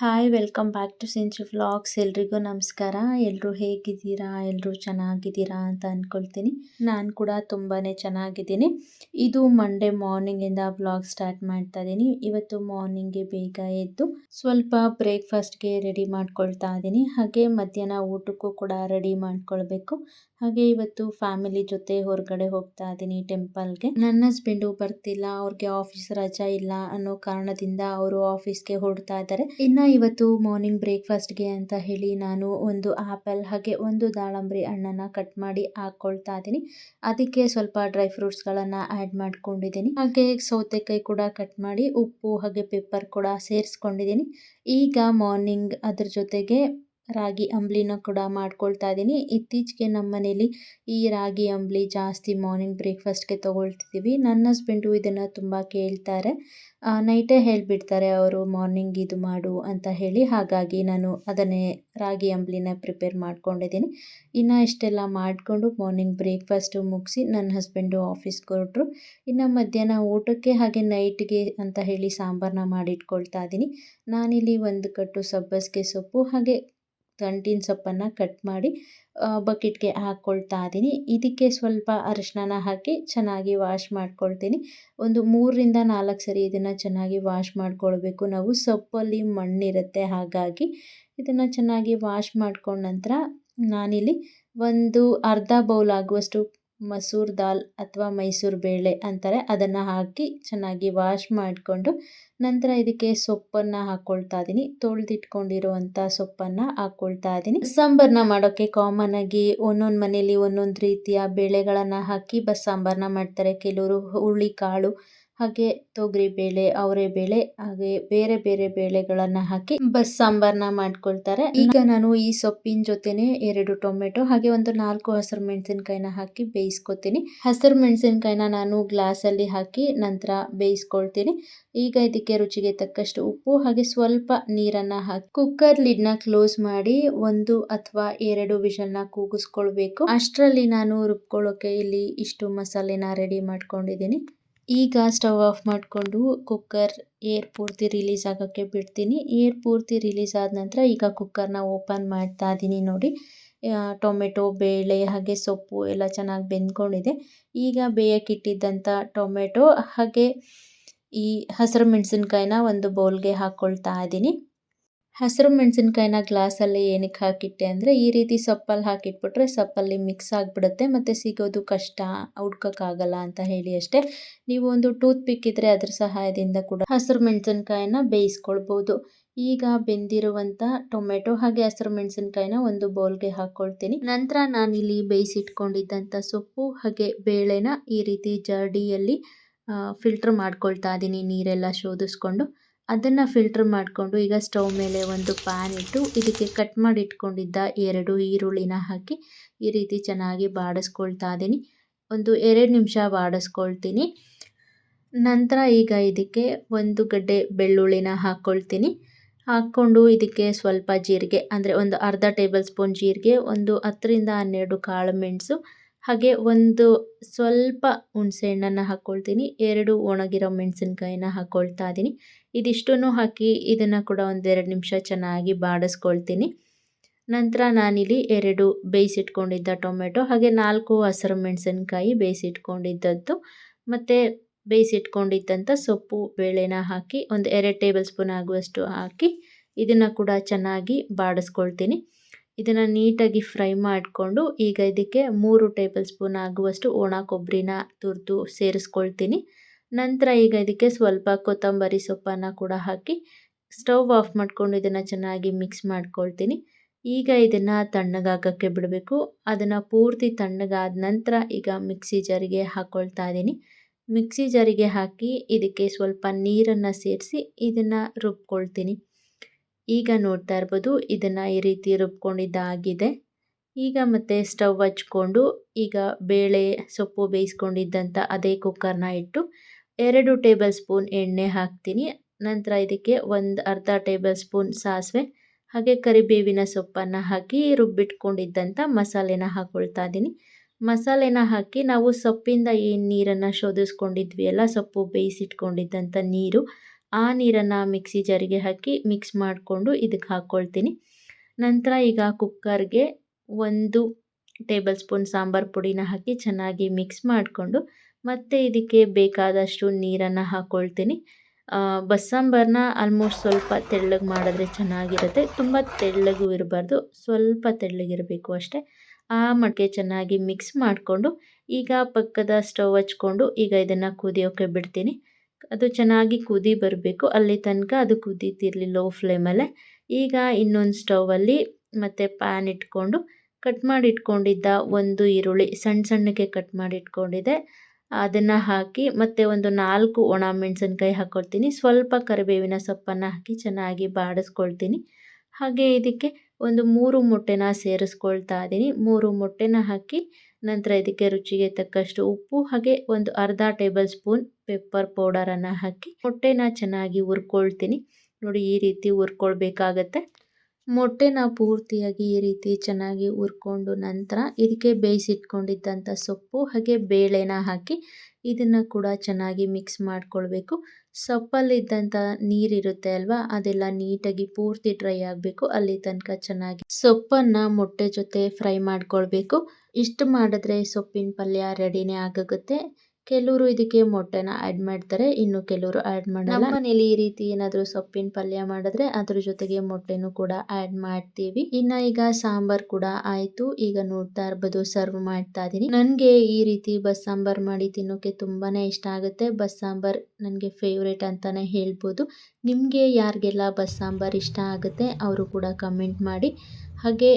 Hi welcome back to Sinchu vlogs ಎಲ್ರಿಗೂ ನಮಸ್ಕಾರ. ಎಲ್ಲರೂ ಹೇಗಿದ್ದೀರಾ? ಎಲ್ಲರೂ ಚೆನ್ನಾಗಿದ್ದೀರಾ ಅಂತ ಅಂದ್ಕೊಳ್ತೀನಿ ನಾನು ಕೂಡ ತುಂಬಾ ಚೆನ್ನಾಗಿದ್ದೀನಿ. ಇದು ಮಂಡೇ ಮಾರ್ನಿಂಗಿಂದ ವ್ಲಾಗ್ ಸ್ಟಾರ್ಟ್ ಮಾಡ್ತಾ ಇದ್ದೀನಿ ಇವತ್ತು ಮಾರ್ನಿಂಗ್ಗೆ ಬೇಗ ಎದ್ದು ಸ್ವಲ್ಪ ಬ್ರೇಕ್ಫಾಸ್ಟ್ಗೆ ರೆಡಿ ಮಾಡ್ಕೊಳ್ತಾ ಇದ್ದೀನಿ ಹಾಗೆ ಮಧ್ಯಾಹ್ನ ಊಟಕ್ಕೂ ಕೂಡ ರೆಡಿ ಮಾಡ್ಕೊಳ್ಬೇಕು. ಹಾಗೆ ಇವತ್ತು ಫ್ಯಾಮಿಲಿ ಜೊತೆ ಹೊರಗಡೆ ಹೋಗ್ತಾ ಇದ್ದೀನಿ ಟೆಂಪಲ್ಗೆ. ನನ್ನ ಹಸ್ಬೆಂಡು ಬರ್ತಿಲ್ಲ, ಅವ್ರಿಗೆ ಆಫೀಸ್ ರಜಾ ಇಲ್ಲ ಅನ್ನೋ ಕಾರಣದಿಂದ ಅವರು ಆಫೀಸ್ಗೆ ಹೊರಡ್ತಾ ಇದ್ದಾರೆ. ಇನ್ನು ಇವತ್ತು ಮಾರ್ನಿಂಗ್ ಬ್ರೇಕ್ಫಾಸ್ಟ್ಗೆ ಅಂತ ಹೇಳಿ ನಾನು ಒಂದು ಆಪಲ್ ಹಾಗೆ ಒಂದು ದಾಳಂಬ್ರಿ ಹಣ್ಣನ್ನ ಕಟ್ ಮಾಡಿ ಹಾಕೊಳ್ತಾ ಇದ್ದೀನಿ. ಅದಕ್ಕೆ ಸ್ವಲ್ಪ ಡ್ರೈ ಫ್ರೂಟ್ಸ್ಗಳನ್ನು ಆ್ಯಡ್ ಮಾಡ್ಕೊಂಡಿದ್ದೀನಿ. ಹಾಗೆ ಸೌತೆಕಾಯಿ ಕೂಡ ಕಟ್ ಮಾಡಿ, ಉಪ್ಪು, ಹಾಗೆ ಪೆಪ್ಪರ್ ಕೂಡ ಸೇರಿಸ್ಕೊಂಡಿದ್ದೀನಿ. ಈಗ ಮಾರ್ನಿಂಗ್ ಅದ್ರ ಜೊತೆಗೆ ರಾಗಿ ಅಂಬ್ಲಿನ ಕೂಡ ಮಾಡ್ಕೊಳ್ತಾ ಇದ್ದೀನಿ ಇತ್ತೀಚೆಗೆ ನಮ್ಮ ಮನೇಲಿ ಈ ರಾಗಿ ಅಂಬ್ಲಿ ಜಾಸ್ತಿ ಮಾರ್ನಿಂಗ್ ಬ್ರೇಕ್ಫಾಸ್ಟ್ಗೆ ತೊಗೊಳ್ತಿದ್ದೀವಿ ನನ್ನ ಹಸ್ಬೆಂಡು ಇದನ್ನು ತುಂಬ ಕೇಳ್ತಾರೆ. ನೈಟೇ ಹೇಳಿಬಿಡ್ತಾರೆ ಅವರು ಮಾರ್ನಿಂಗ್ ಇದು ಮಾಡು ಅಂತ ಹೇಳಿ. ಹಾಗಾಗಿ ನಾನು ಅದನ್ನೇ ರಾಗಿ ಅಂಬ್ಲಿನ ಪ್ರಿಪೇರ್ ಮಾಡ್ಕೊಂಡಿದ್ದೀನಿ ಇನ್ನು ಇಷ್ಟೆಲ್ಲ ಮಾಡಿಕೊಂಡು ಮಾರ್ನಿಂಗ್ ಬ್ರೇಕ್ಫಾಸ್ಟು ಮುಗಿಸಿ ನನ್ನ ಹಸ್ಬೆಂಡು ಆಫೀಸ್ಗೆ ಹೊರಟ್ರು ಇನ್ನು ಮಧ್ಯಾಹ್ನ ಊಟಕ್ಕೆ ಹಾಗೆ ನೈಟ್ಗೆ ಅಂತ ಹೇಳಿ ಸಾಂಬಾರನ್ನ ಮಾಡಿಟ್ಕೊಳ್ತಾ ಇದ್ದೀನಿ ನಾನಿಲ್ಲಿ ಒಂದು ಕಟ್ಟು ಸಬ್ಬಸಿಗೆ ಸೊಪ್ಪು ಹಾಗೆ ದಂಟಿನ ಸೊಪ್ಪನ್ನು ಕಟ್ ಮಾಡಿ ಬಕೆಟ್ಗೆ ಹಾಕ್ಕೊಳ್ತಾ ಇದ್ದೀನಿ. ಇದಕ್ಕೆ ಸ್ವಲ್ಪ ಅರಿಶಿನ ಹಾಕಿ ಚೆನ್ನಾಗಿ ವಾಶ್ ಮಾಡ್ಕೊಳ್ತೀನಿ. ಒಂದು ಮೂರರಿಂದ ನಾಲ್ಕು ಸರಿ ಇದನ್ನು ಚೆನ್ನಾಗಿ ವಾಶ್ ಮಾಡ್ಕೊಳ್ಬೇಕು. ನಾವು ಸೊಪ್ಪಲ್ಲಿ ಮಣ್ಣಿರುತ್ತೆ, ಹಾಗಾಗಿ ಇದನ್ನು ಚೆನ್ನಾಗಿ ವಾಶ್ ಮಾಡ್ಕೊಂಡ ನಂತರ ನಾನಿಲ್ಲಿ ಒಂದು ಅರ್ಧ ಬೌಲ್ ಆಗುವಷ್ಟು ಮಸೂರ್ ದಾಲ್ ಅಥವಾ ಮೈಸೂರು ಬೇಳೆ ಅಂತಾರೆ. ಅದನ್ನು ಹಾಕಿ ಚೆನ್ನಾಗಿ ವಾಶ್ ಮಾಡಿಕೊಂಡು ನಂತರ ಇದಕ್ಕೆ ಸೊಪ್ಪನ್ನು ಹಾಕ್ಕೊಳ್ತಾ ಇದ್ದೀನಿ ತೊಳೆದಿಟ್ಕೊಂಡಿರುವಂಥ ಸೊಪ್ಪನ್ನು ಹಾಕ್ಕೊಳ್ತಾ ಇದ್ದೀನಿ ಸಾಂಬಾರನ್ನ ಮಾಡೋಕ್ಕೆ ಕಾಮನ್ ಆಗಿ ಒಂದೊಂದು ಮನೆಯಲ್ಲಿ ಒಂದೊಂದು ರೀತಿಯ ಬೇಳೆಗಳನ್ನು ಹಾಕಿ ಬಸ್ ಸಾಂಬಾರನ್ನ ಮಾಡ್ತಾರೆ. ಕೆಲವರು ಹುರುಳಿ ಕಾಳು ಹಾಗೆ ತೊಗರಿ ಬೇಳೆ, ಅವರೆ ಬೇಳೆ, ಹಾಗೆ ಬೇರೆ ಬೇರೆ ಬೇಳೆಗಳನ್ನು ಹಾಕಿ ಬಸ್ ಸಾಂಬಾರ್ನ ಮಾಡ್ಕೊಳ್ತಾರೆ. ಈಗ ನಾನು ಈ ಸೊಪ್ಪಿನ ಜೊತೆನೆ ಎರಡು ಟೊಮೆಟೊ, ಹಾಗೆ ಒಂದು ನಾಲ್ಕು ಹಸಿರು ಮೆಣಸಿನಕಾಯಿನ ಹಾಕಿ ಬೇಯಿಸ್ಕೊತೀನಿ. ಹಸಿರು ಮೆಣಸಿನಕಾಯಿನ ನಾನು ಗ್ಲಾಸ್ ಅಲ್ಲಿ ಹಾಕಿ ನಂತರ ಬೇಯಿಸ್ಕೊಳ್ತೀನಿ. ಈಗ ಇದಕ್ಕೆ ರುಚಿಗೆ ತಕ್ಕಷ್ಟು ಉಪ್ಪು, ಹಾಗೆ ಸ್ವಲ್ಪ ನೀರನ್ನ ಹಾಕಿ ಕುಕ್ಕರ್ ಲಿಡ್ನ ಕ್ಲೋಸ್ ಮಾಡಿ ಒಂದು ಅಥವಾ ಎರಡು ವಿಷಲ್ನ ಕೂಗಿಸ್ಕೊಳ್ಬೇಕು. ಅಷ್ಟರಲ್ಲಿ ನಾನು ರುಬ್ಕೊಳ್ಳೋಕೆ ಇಲ್ಲಿ ಇಷ್ಟು ಮಸಾಲೆನ ರೆಡಿ ಮಾಡ್ಕೊಂಡಿದ್ದೀನಿ. ಈಗ ಸ್ಟವ್ ಆಫ್ ಮಾಡಿಕೊಂಡು ಕುಕ್ಕರ್ ಏರ್ ಪೂರ್ತಿ ರಿಲೀಸ್ ಆಗೋಕ್ಕೆ ಬಿಡ್ತೀನಿ. ಏರ್ ಪೂರ್ತಿ ರಿಲೀಸ್ ಆದ ನಂತರ ಈಗ ಕುಕ್ಕರ್ನ ಓಪನ್ ಮಾಡ್ತಾ ಇದ್ದೀನಿ ನೋಡಿ. ಟೊಮೆಟೊ, ಬೇಳೆ ಹಾಗೆ ಸೊಪ್ಪು ಎಲ್ಲ ಚೆನ್ನಾಗಿ ಬೆಂದ್ಕೊಂಡಿದೆ. ಈಗ ಬೇಯಕ್ಕಿಟ್ಟಿದ್ದಂಥ ಟೊಮೆಟೊ ಹಾಗೆ ಈ ಹಸಿರು ಮೆಣಸಿನ್ಕಾಯಿನ ಒಂದು ಬೌಲ್ಗೆ ಹಾಕ್ಕೊಳ್ತಾ ಇದ್ದೀನಿ. ಹಸಿರು ಮೆಣಸಿನ್ಕಾಯಿನ ಗ್ಲಾಸಲ್ಲಿ ಏನಕ್ಕೆ ಹಾಕಿಟ್ಟೆ ಅಂದರೆ ಈ ರೀತಿ ಸೊಪ್ಪಲ್ಲಿ ಹಾಕಿಟ್ಬಿಟ್ರೆ ಸೊಪ್ಪಲ್ಲಿ ಮಿಕ್ಸ್ ಆಗಿಬಿಡುತ್ತೆ ಮತ್ತು ಸಿಗೋದು ಕಷ್ಟ, ಹುಡ್ಕೋಕ್ಕಾಗಲ್ಲ ಅಂತ ಹೇಳಿ ಅಷ್ಟೇ. ನೀವು ಒಂದು ಟೂತ್ ಪಿಕ್ ಇದ್ದರೆ ಅದ್ರ ಸಹಾಯದಿಂದ ಕೂಡ ಹಸಿರು ಮೆಣಸಿನ್ಕಾಯಿನ ಬೇಯಿಸ್ಕೊಳ್ಬೋದು. ಈಗ ಬೆಂದಿರುವಂಥ ಟೊಮೆಟೊ ಹಾಗೆ ಹಸಿರು ಮೆಣಸಿನ್ಕಾಯಿನ ಒಂದು ಬೌಲ್ಗೆ ಹಾಕ್ಕೊಳ್ತೀನಿ. ನಂತರ ನಾನಿಲ್ಲಿ ಬೇಯಿಸಿಟ್ಕೊಂಡಿದ್ದಂಥ ಸೊಪ್ಪು ಹಾಗೆ ಬೇಳೆನ ಈ ರೀತಿ ಜರ್ಡಿಯಲ್ಲಿ ಫಿಲ್ಟ್ರ್ ಮಾಡ್ಕೊಳ್ತಾ ಇದ್ದೀನಿ ನೀರೆಲ್ಲ ಶೋಧಿಸ್ಕೊಂಡು. ಅದನ್ನು ಫಿಲ್ಟ್ರ್ ಮಾಡಿಕೊಂಡು ಈಗ ಸ್ಟವ್ ಮೇಲೆ ಒಂದು ಪ್ಯಾನ್ ಇಟ್ಟು ಇದಕ್ಕೆ ಕಟ್ ಮಾಡಿ ಇಟ್ಕೊಂಡಿದ್ದ ಎರಡು ಈರುಳ್ಳಿನ ಹಾಕಿ ಈ ರೀತಿ ಚೆನ್ನಾಗಿ ಬಾಡಿಸ್ಕೊಳ್ತಾ ಇದ್ದೀನಿ. ಒಂದು ಎರಡು ನಿಮಿಷ ಬಾಡಿಸ್ಕೊಳ್ತೀನಿ. ನಂತರ ಈಗ ಇದಕ್ಕೆ ಒಂದು ಗಡ್ಡೆ ಬೆಳ್ಳುಳ್ಳಿನ ಹಾಕ್ಕೊಳ್ತೀನಿ ಹಾಕ್ಕೊಂಡು ಇದಕ್ಕೆ ಸ್ವಲ್ಪ ಜೀರಿಗೆ, ಅಂದರೆ ಒಂದು ಅರ್ಧ ಟೇಬಲ್ ಸ್ಪೂನ್ ಜೀರಿಗೆ, ಒಂದು ಹತ್ತರಿಂದ ಹನ್ನೆರಡು ಕಾಳು ಮೆಣಸು ಹಾಗೆ ಒಂದು ಸ್ವಲ್ಪ ಹುಣಸೆಹಣ್ಣನ್ನು ಹಾಕ್ಕೊಳ್ತೀನಿ ಎರಡು ಒಣಗಿರೋ ಮೆಣಸಿನ್ಕಾಯಿನ ಹಾಕ್ಕೊಳ್ತಾ ಇದ್ದೀನಿ. ಇದಿಷ್ಟೂ ಹಾಕಿ ಇದನ್ನು ಕೂಡ ಒಂದೆರಡು ನಿಮಿಷ ಚೆನ್ನಾಗಿ ಬಾಡಿಸ್ಕೊಳ್ತೀನಿ. ನಂತರ ನಾನಿಲ್ಲಿ ಎರಡು ಬೇಯಿಸಿಟ್ಕೊಂಡಿದ್ದ ಟೊಮೆಟೊ, ಹಾಗೆ ನಾಲ್ಕು ಹಸಿರು ಮೆಣಸಿನ್ಕಾಯಿ ಬೇಯಿಸಿಟ್ಕೊಂಡಿದ್ದದ್ದು. ಮತ್ತು ಬೇಯಿಸಿಟ್ಕೊಂಡಿದ್ದಂಥ ಸೊಪ್ಪು, ಬೇಳೆನ ಹಾಕಿ ಒಂದು ಎರಡು ಟೇಬಲ್ ಸ್ಪೂನ್ ಆಗುವಷ್ಟು ಹಾಕಿ ಇದನ್ನು ಕೂಡ ಚೆನ್ನಾಗಿ ಬಾಡಿಸ್ಕೊಳ್ತೀನಿ. ಇದನ್ನು ನೀಟಾಗಿ ಫ್ರೈ ಮಾಡಿಕೊಂಡು ಈಗ ಇದಕ್ಕೆ ಮೂರು ಟೇಬಲ್ ಸ್ಪೂನ್ ಆಗುವಷ್ಟು ಒಣ ಕೊಬ್ಬರಿನ ತುರಿದು ಸೇರಿಸ್ಕೊಳ್ತೀನಿ. ನಂತರ ಈಗ ಇದಕ್ಕೆ ಸ್ವಲ್ಪ ಕೊತ್ತಂಬರಿ ಸೊಪ್ಪನ್ನು ಕೂಡ ಹಾಕಿ ಸ್ಟವ್ ಆಫ್ ಮಾಡಿಕೊಂಡು ಇದನ್ನು ಚೆನ್ನಾಗಿ ಮಿಕ್ಸ್ ಮಾಡ್ಕೊಳ್ತೀನಿ. ಈಗ ಇದನ್ನು ತಣ್ಣಗಾಗೋಕ್ಕೆ ಬಿಡಬೇಕು. ಅದನ್ನು ಪೂರ್ತಿ ತಣ್ಣಗಾದ ನಂತರ ಈಗ ಮಿಕ್ಸಿ ಜರಿಗೆ ಹಾಕ್ಕೊಳ್ತಾ ಇದ್ದೀನಿ. ಮಿಕ್ಸಿ ಜರಿಗೆ ಹಾಕಿ ಇದಕ್ಕೆ ಸ್ವಲ್ಪ ನೀರನ್ನು ಸೇರಿಸಿ ಇದನ್ನು ರುಬ್ಕೊಳ್ತೀನಿ. ಈಗ ನೋಡ್ತಾ ಇರ್ಬೋದು ಇದನ್ನು ಈ ರೀತಿ ರುಬ್ಕೊಂಡಿದ್ದಾಗಿದೆ. ಈಗ ಮತ್ತೆ ಸ್ಟವ್ ಹಚ್ಕೊಂಡು ಈಗ ಬೇಳೆ, ಸೊಪ್ಪು ಬೇಯಿಸ್ಕೊಂಡಿದ್ದಂಥ ಅದೇ ಕುಕ್ಕರ್ನ ಇಟ್ಟು ಎರಡು ಟೇಬಲ್ ಸ್ಪೂನ್ ಎಣ್ಣೆ ಹಾಕ್ತೀನಿ. ನಂತರ ಇದಕ್ಕೆ ಒಂದು ಅರ್ಧ ಟೇಬಲ್ ಸ್ಪೂನ್ ಸಾಸಿವೆ, ಹಾಗೆ ಕರಿಬೇವಿನ ಸೊಪ್ಪನ್ನು ಹಾಕಿ ರುಬ್ಬಿಟ್ಕೊಂಡಿದ್ದಂಥ ಮಸಾಲೆನ ಹಾಕ್ಕೊಳ್ತಾ ಇದ್ದೀನಿ. ಮಸಾಲೆನ ಹಾಕಿ ನಾವು ಸೊಪ್ಪಿಂದ ಏನು ನೀರನ್ನು ಶೋಧಿಸ್ಕೊಂಡಿದ್ವಿ ಅಲ್ಲ ಸೊಪ್ಪು ಬೇಯಿಸಿಟ್ಕೊಂಡಿದ್ದಂಥ ನೀರು ಆ ನೀರನ್ನು ಮಿಕ್ಸಿ ಜಾರಿಗೆ ಹಾಕಿ ಮಿಕ್ಸ್ ಮಾಡಿಕೊಂಡು ಇದಕ್ಕೆ ಹಾಕ್ಕೊಳ್ತೀನಿ ನಂತರ ಈಗ ಕುಕ್ಕರ್ಗೆ ಒಂದು ಟೇಬಲ್ ಸ್ಪೂನ್ ಸಾಂಬಾರು ಪುಡಿನ ಹಾಕಿ ಚೆನ್ನಾಗಿ ಮಿಕ್ಸ್ ಮಾಡಿಕೊಂಡು ಮತ್ತೆ ಇದಕ್ಕೆ ಬೇಕಾದಷ್ಟು ನೀರನ್ನು ಹಾಕ್ಕೊಳ್ತೀನಿ ಬಸ್ಸಾಂಬಾರನ್ನ ಆಲ್ಮೋಸ್ಟ್ ಸ್ವಲ್ಪ ತೆಳ್ಳಗೆ ಮಾಡಿದ್ರೆ ಚೆನ್ನಾಗಿರುತ್ತೆ. ತುಂಬ ತೆಳ್ಳಗೂ ಇರಬಾರ್ದು, ಸ್ವಲ್ಪ ತೆಳ್ಳಗಿರಬೇಕು ಅಷ್ಟೇ. ಆ ಮಟ್ಟಿಗೆ ಚೆನ್ನಾಗಿ ಮಿಕ್ಸ್ ಮಾಡಿಕೊಂಡು ಈಗ ಪಕ್ಕದ ಸ್ಟವ್ ಹಚ್ಕೊಂಡು ಈಗ ಇದನ್ನು ಕುದಿಯೋಕ್ಕೆ ಬಿಡ್ತೀನಿ. ಅದು ಚೆನ್ನಾಗಿ ಕುದಿ ಬರಬೇಕು. ಅಲ್ಲಿ ತನಕ ಅದು ಕುದೀತಿರಲಿ ಲೋ ಫ್ಲೇಮಲ್ಲೇ ಈಗ ಇನ್ನೊಂದು ಸ್ಟವಲ್ಲಿ ಮತ್ತು ಪ್ಯಾನ್ ಇಟ್ಕೊಂಡು ಕಟ್ ಮಾಡಿ ಇಟ್ಕೊಂಡಿದ್ದ ಒಂದು ಈರುಳ್ಳಿ ಸಣ್ಣ ಸಣ್ಣಕ್ಕೆ ಕಟ್ ಮಾಡಿ ಇಟ್ಕೊಂಡಿದ್ದೆ ಅದನ್ನು ಹಾಕಿ ಮತ್ತು ಒಂದು ನಾಲ್ಕು ಒಣ ಮೆಣಸಿನ್ಕಾಯಿ ಹಾಕ್ಕೊಳ್ತೀನಿ ಸ್ವಲ್ಪ ಕರಿಬೇವಿನ ಸೊಪ್ಪನ್ನು ಹಾಕಿ ಚೆನ್ನಾಗಿ ಬಾಡಿಸ್ಕೊಳ್ತೀನಿ. ಹಾಗೆ ಇದಕ್ಕೆ ಒಂದು ಮೂರು ಮೊಟ್ಟೆನ ಸೇರಿಸ್ಕೊಳ್ತಾ ಇದ್ದೀನಿ. ಮೂರು ಮೊಟ್ಟೆನ ಹಾಕಿ ನಂತರ ಇದಕ್ಕೆ ರುಚಿಗೆ ತಕ್ಕಷ್ಟು ಉಪ್ಪು ಹಾಗೆ ಒಂದು ಅರ್ಧ ಟೇಬಲ್ ಸ್ಪೂನ್ ಪೆಪ್ಪರ್ ಪೌಡರನ್ನು ಹಾಕಿ ಮೊಟ್ಟೆನ ಚೆನ್ನಾಗಿ ಹುರ್ಕೊಳ್ತೀನಿ. ನೋಡಿ ಈ ರೀತಿ ಹುರ್ಕೊಳ್ಬೇಕಾಗತ್ತೆ. ಮೊಟ್ಟೆನ ಪೂರ್ತಿಯಾಗಿ ಈ ರೀತಿ ಚೆನ್ನಾಗಿ ಹುರ್ಕೊಂಡು ನಂತರ ಇದಕ್ಕೆ ಬೇಯಿಸಿಟ್ಕೊಂಡಿದ್ದಂಥ ಸೊಪ್ಪು ಹಾಗೆ ಬೇಳೆನ ಹಾಕಿ ಇದನ್ನು ಕೂಡ ಚೆನ್ನಾಗಿ ಮಿಕ್ಸ್ ಮಾಡ್ಕೊಳ್ಬೇಕು. ಸೊಪ್ಪಲ್ಲಿದ್ದಂಥ ನೀರಿರುತ್ತೆ ಅಲ್ವಾ? ಅದೆಲ್ಲ ನೀಟಾಗಿ ಪೂರ್ತಿ ಡ್ರೈ ಆಗಬೇಕು. ಅಲ್ಲಿ ತನಕ ಚೆನ್ನಾಗಿ ಸೊಪ್ಪನ್ನು ಮೊಟ್ಟೆ ಜೊತೆ ಫ್ರೈ ಮಾಡ್ಕೊಳ್ಬೇಕು. ಇಷ್ಟು ಮಾಡಿದ್ರೆ ಸೊಪ್ಪಿನ ಪಲ್ಯ ರೆಡಿನೇ ಆಗೋಗುತ್ತೆ. ಕೆಲವರು ಇದಕ್ಕೆ ಮೊಟ್ಟೆನ ಆ್ಯಡ್ ಮಾಡ್ತಾರೆ, ಇನ್ನು ಕೆಲವರು ಆ್ಯಡ್ ಮಾಡಲ್ಲ. ನಮ್ಮ ಮನೇಲಿ ಈ ರೀತಿ ಏನಾದರೂ ಸೊಪ್ಪಿನ ಪಲ್ಯ ಮಾಡಿದ್ರೆ ಅದ್ರ ಜೊತೆಗೆ ಮೊಟ್ಟೆನೂ ಕೂಡ ಆ್ಯಡ್ ಮಾಡ್ತೀವಿ. ಇನ್ನು ಈಗ ಸಾಂಬಾರ್ ಕೂಡ ಆಯಿತು. ಈಗ ನೋಡ್ತಾ ಇರ್ಬೋದು ಸರ್ವ್ ಮಾಡ್ತಾ ಇದ್ದೀನಿ ನನಗೆ ಈ ರೀತಿ ಬಸ್ ಸಾಂಬಾರ್ ಮಾಡಿ ತಿನ್ನೋಕೆ ತುಂಬಾ ಇಷ್ಟ ಆಗುತ್ತೆ. ಬಸ್ ಸಾಂಬಾರ್ ನನಗೆ ಫೇವ್ರೇಟ್ ಅಂತಲೇ ಹೇಳ್ಬೋದು. ನಿಮಗೆ ಯಾರಿಗೆಲ್ಲ ಬಸ್ ಸಾಂಬಾರ್ ಇಷ್ಟ ಆಗುತ್ತೆ ಅವರು ಕೂಡ ಕಮೆಂಟ್ ಮಾಡಿ. ಹಾಗೆ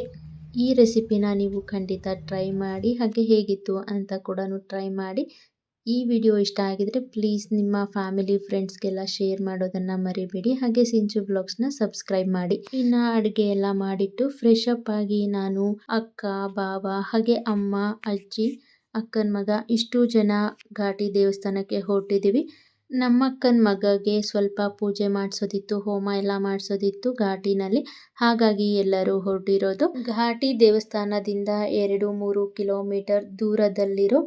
ಈ ರೆಸಿಪಿನ ನೀವು ಖಂಡಿತ ಟ್ರೈ ಮಾಡಿ. ಹಾಗೆ ಹೇಗಿತ್ತು ಅಂತ ಕೂಡ ಟ್ರೈ ಮಾಡಿ. ಈ ವಿಡಿಯೋ ಇಷ್ಟ ಆಗಿದ್ರೆ ಪ್ಲೀಸ್ ನಿಮ್ಮ ಫ್ಯಾಮಿಲಿ ಫ್ರೆಂಡ್ಸ್ಗೆಲ್ಲ ಶೇರ್ ಮಾಡೋದನ್ನು ಮರಿಬೇಡಿ. ಹಾಗೆ ಸಿಂಚು ಬ್ಲಾಗ್ಸ್ನ ಸಬ್ಸ್ಕ್ರೈಬ್ ಮಾಡಿ. ಇನ್ನು ಅಡುಗೆ ಎಲ್ಲ ಮಾಡಿಟ್ಟು ಫ್ರೆಶ್ ಅಪ್ ಆಗಿ ನಾನು ಅಕ್ಕ, ಬಾವ ಹಾಗೆ ಅಮ್ಮ, ಅಜ್ಜಿ, ಅಕ್ಕನ ಮಗ ಇಷ್ಟು ಜನ ಘಾಟಿ ದೇವಸ್ಥಾನಕ್ಕೆ ಹೊರಟಿದ್ದೀವಿ ನಮ್ಮ ಅಕ್ಕನ ಮಗಗೆ ಸ್ವಲ್ಪ ಪೂಜೆ ಮಾಡಿಸೋದಿತ್ತು, ಹೋಮ ಎಲ್ಲ ಮಾಡಿಸೋದಿತ್ತು ಘಾಟಿನಲ್ಲಿ. ಹಾಗಾಗಿ ಎಲ್ಲರೂ ಹೊರಟಿರೋದು. ಘಾಟಿ ದೇವಸ್ಥಾನದಿಂದ ಎರಡು ಮೂರು ಕಿಲೋಮೀಟರ್ ದೂರದಲ್ಲಿರೋ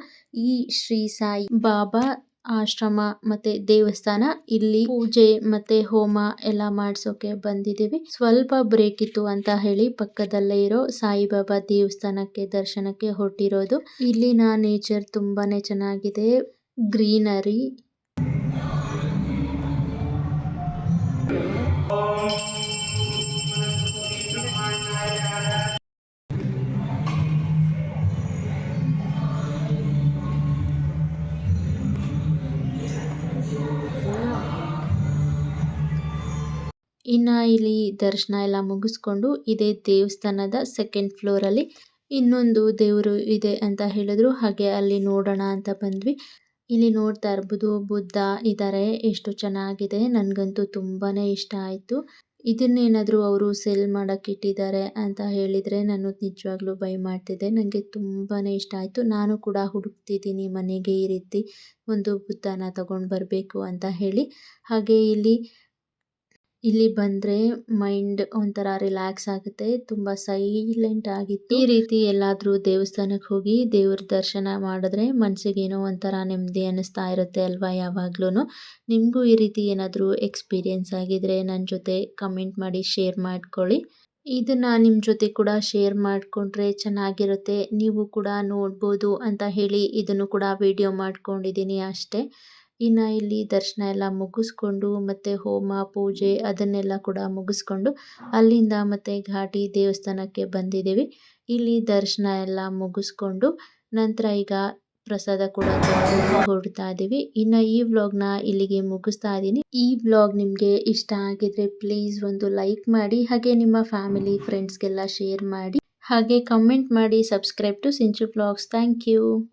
ಈ ಶ್ರೀ ಸಾಯಿ ಬಾಬಾ ಆಶ್ರಮ ಮತ್ತೆ ದೇವಸ್ಥಾನ. ಇಲ್ಲಿ ಪೂಜೆ ಮತ್ತೆ ಹೋಮ ಎಲ್ಲ ಮಾಡ್ಸೋಕೆ ಬಂದಿದ್ದೀವಿ. ಸ್ವಲ್ಪ ಬ್ರೇಕ್ ಇತ್ತು ಅಂತ ಹೇಳಿ ಪಕ್ಕದಲ್ಲೇ ಇರೋ ಸಾಯಿಬಾಬಾ ದೇವಸ್ಥಾನಕ್ಕೆ ದರ್ಶನಕ್ಕೆ ಹೊರಟಿರೋದು. ಇಲ್ಲಿನ ನೇಚರ್ ತುಂಬಾನೇ ಚೆನ್ನಾಗಿದೆ. ಗ್ರೀನರಿ ಇನ್ನು ಇಲ್ಲಿ ದರ್ಶನ ಎಲ್ಲ ಮುಗಿಸ್ಕೊಂಡು ಇದೇ ದೇವಸ್ಥಾನದ ಸೆಕೆಂಡ್ ಫ್ಲೋರಲ್ಲಿ ಇನ್ನೊಂದು ದೇವರು ಇದೆ ಅಂತ ಹೇಳಿದ್ರು. ಹಾಗೆ ಅಲ್ಲಿ ನೋಡೋಣ ಅಂತ ಬಂದ್ವಿ. ಇಲ್ಲಿ ನೋಡ್ತಾ ಇರ್ಬೋದು, ಬುದ್ಧ ಇದ್ದಾರೆ ಎಷ್ಟು ಚೆನ್ನಾಗಿದೆ. ನನಗಂತೂ ತುಂಬಾನೇ ಇಷ್ಟ ಆಯಿತು. ಇದನ್ನೇನಾದರೂ ಅವರು ಸೆಲ್ ಮಾಡೋಕ್ಕೆ ಇಟ್ಟಿದ್ದಾರೆ ಅಂತ ಹೇಳಿದರೆ ನಾನು ನಿಜವಾಗ್ಲೂ ಬೈ ಮಾಡ್ತಿದ್ದೆ. ನನಗೆ ತುಂಬಾ ಇಷ್ಟ ಆಯಿತು. ನಾನು ಕೂಡ ಹುಡುಕ್ತಿದ್ದೀನಿ ಮನೆಗೆ ಈ ರೀತಿ ಒಂದು ಬುದ್ಧನ ತಗೊಂಡು ಬರಬೇಕು ಅಂತ ಹೇಳಿ. ಹಾಗೆ ಇಲ್ಲಿ ಇಲ್ಲಿ ಬಂದರೆ ಮೈಂಡ್ ಒಂಥರ ರಿಲ್ಯಾಕ್ಸ್ ಆಗುತ್ತೆ, ತುಂಬ ಸೈಲೆಂಟ್ ಆಗಿತ್ತು. ಈ ರೀತಿ ಎಲ್ಲಾದರೂ ದೇವಸ್ಥಾನಕ್ಕೆ ಹೋಗಿ ದೇವ್ರ ದರ್ಶನ ಮಾಡಿದ್ರೆ ಮನಸ್ಸಿಗೆ ಏನೋ ಒಂಥರ ನೆಮ್ಮದಿ ಅನಿಸ್ತಾ ಇರುತ್ತೆ ಅಲ್ವಾ ಯಾವಾಗ್ಲೂ ನಿಮಗೂ ಈ ರೀತಿ ಏನಾದರೂ ಎಕ್ಸ್ಪೀರಿಯನ್ಸ್ ಆಗಿದ್ರೆ ನನ್ನ ಜೊತೆ ಕಮೆಂಟ್ ಮಾಡಿ ಶೇರ್ ಮಾಡ್ಕೊಳ್ಳಿ. ಇದನ್ನು ನಿಮ್ಮ ಜೊತೆ ಕೂಡ ಶೇರ್ ಮಾಡಿಕೊಂಡ್ರೆ ಚೆನ್ನಾಗಿರುತ್ತೆ, ನೀವು ಕೂಡ ನೋಡ್ಬೋದು ಅಂತ ಹೇಳಿ ಇದನ್ನು ಕೂಡ ವಿಡಿಯೋ ಮಾಡ್ಕೊಂಡಿದ್ದೀನಿ ಅಷ್ಟೇ. ಇನ್ನು ಇಲ್ಲಿ ದರ್ಶನ ಎಲ್ಲ ಮುಗಿಸ್ಕೊಂಡು ಮತ್ತು ಹೋಮ, ಪೂಜೆ ಅದನ್ನೆಲ್ಲ ಕೂಡ ಮುಗಿಸ್ಕೊಂಡು ಅಲ್ಲಿಂದ ಮತ್ತೆ ಘಾಟಿ ದೇವಸ್ಥಾನಕ್ಕೆ ಬಂದಿದ್ದೀವಿ. ಇಲ್ಲಿ ದರ್ಶನ ಎಲ್ಲ ಮುಗಿಸ್ಕೊಂಡು ನಂತರ ಈಗ ಪ್ರಸಾದ ಕೂಡ ಹೊರಡ್ತಾ ಇದ್ದೀವಿ. ಇನ್ನು ಈ ವ್ಲಾಗ್ನ ಇಲ್ಲಿಗೆ ಮುಗಿಸ್ತಾ ಇದ್ದೀನಿ. ಈ ವ್ಲಾಗ್ ನಿಮಗೆ ಇಷ್ಟ ಆಗಿದ್ರೆ ಪ್ಲೀಸ್ ಒಂದು ಲೈಕ್ ಮಾಡಿ, ಹಾಗೆ ನಿಮ್ಮ ಫ್ಯಾಮಿಲಿ, ಫ್ರೆಂಡ್ಸ್ಗೆಲ್ಲ ಶೇರ್ ಮಾಡಿ, ಹಾಗೆ ಕಮೆಂಟ್ ಮಾಡಿ, subscribe to Sinchu vlogs. Thank you.